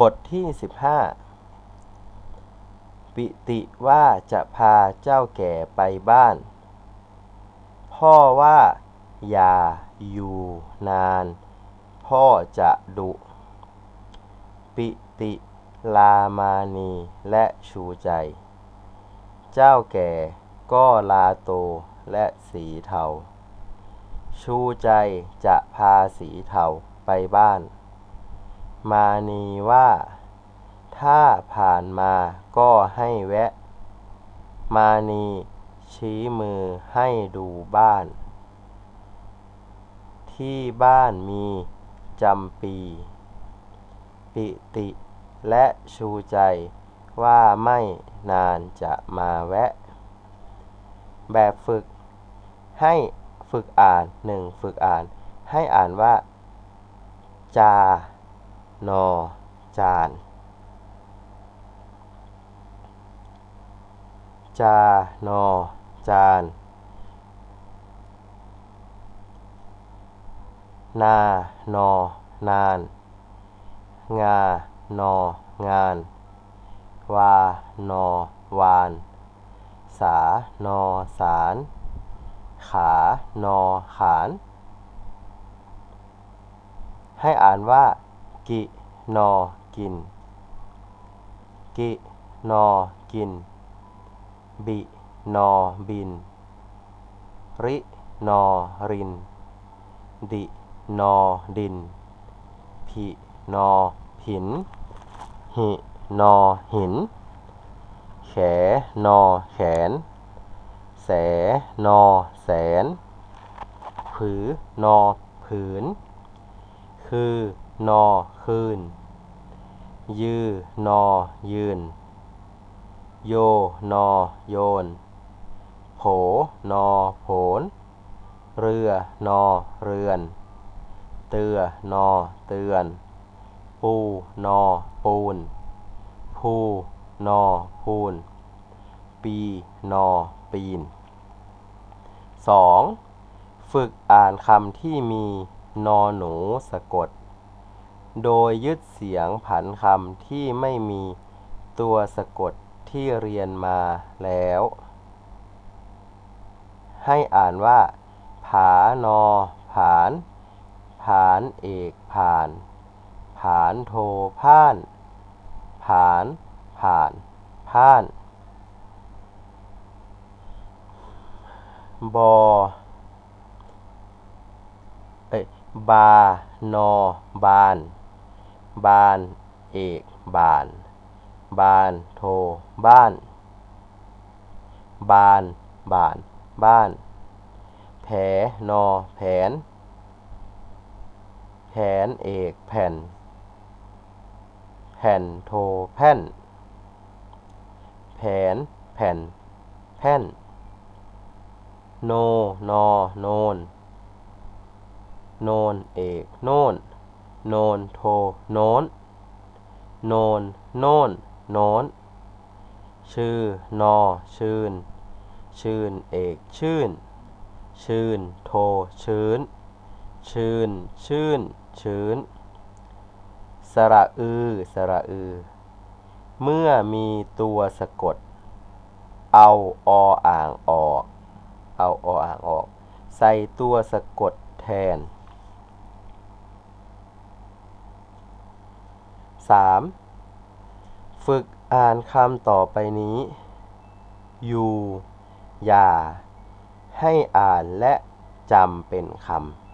บทที่ 15 ปิติว่าจะพาเจ้าแก่ไปบ้าน พ่อว่า อย่าอยู่นาน พ่อจะดุ ปิติลามานีและชูใจ เจ้าแก่ก็ลาโตและสีเทา ชูใจจะพาสีเทาไปบ้าน มานีว่าถ้าผ่านมาก็ให้แวะ มานีชี้มือให้ดูบ้าน ที่บ้านมีจำปี ปิติและชูใจว่าไม่นานจะมาแวะ แบบฝึกให้ฝึกอ่านหนึ่งฝึกอ่าน ให้อ่านว่า จา นอจาน จานอจาน นานอนาน งานองาน วานอวาน สานอสาร ขานอขาน ให้อ่านว่า กินอกิน กินอกิน บินอบิน รินอริน ดินอดิน ผินอผิน หินอหิน แขนอแขน แสนอแสน ผือนอผืน คือ นอคืน ยือนอยืน โยนอโยน โผนอโผน เรือ นอเรือน เตือนอเตือน ปูนอปูน ภูนอพูน ปีนอปีน 2. ฝึกอ่านคำที่มีนอหนูสะกด โดยยึดเสียงผันคำที่ไม่มีตัวสะกดที่เรียนมาแล้ว ให้อ่านว่า ผานอ ผาน ผานเอกผ่าน ผานโทพ่าน ผาน ผ่านพ่าน บอเอ้ยบานอบาน บาน เอก บาน บาน โท บ้าน บาน บาน บ้าน แผนอ แผน แผน เอก แผ่น แผ่น โท แผ่น แผน แผ่น แผ่น โน นอ โนน โนน เอก โนน โนนโทโน้นโนนโน่นโน้น ชื่อนอชื่น ชื่นเอกชื่น ชื่นโทชื้น ชื่นชื่นชื้น สระอือสระอือ เมื่อมีตัวสะกด เอาออ่างออก เอาออ่างออก ใส่ตัวสะกดแทน 3. ฝึกอ่านคำต่อไปนี้ อยู่ อย่า ให้อ่านและจำเป็นคำ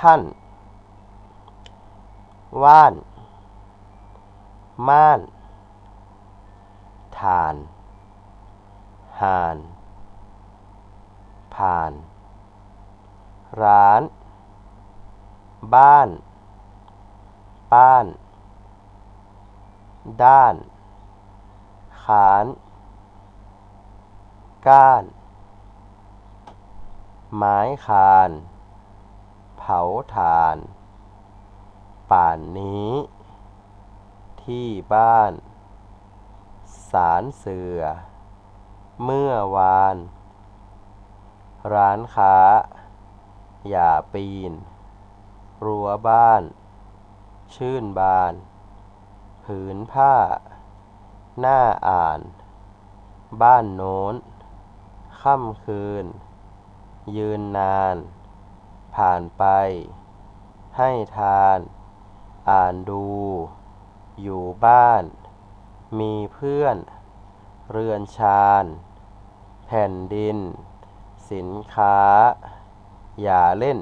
ท่าน ว่าน ม่าน ทาน หาน ผ่าน ร้าน บ้าน ป้าน ด้าน ขาน ก้าน ไม้คาน เผาถ่าน ป่านนี้ ที่บ้าน สารเสือ เมื่อวาน ร้านค้า อย่าปีน รั้วบ้าน ชื่นบาน ผืนผ้า หน้าอ่าน บ้านโน้น ค่ำคืน ยืนนาน ผ่านไป ให้ทาน อ่านดู อยู่บ้าน มีเพื่อน เรือนชานแผ่นดิน สินค้า อย่าเล่น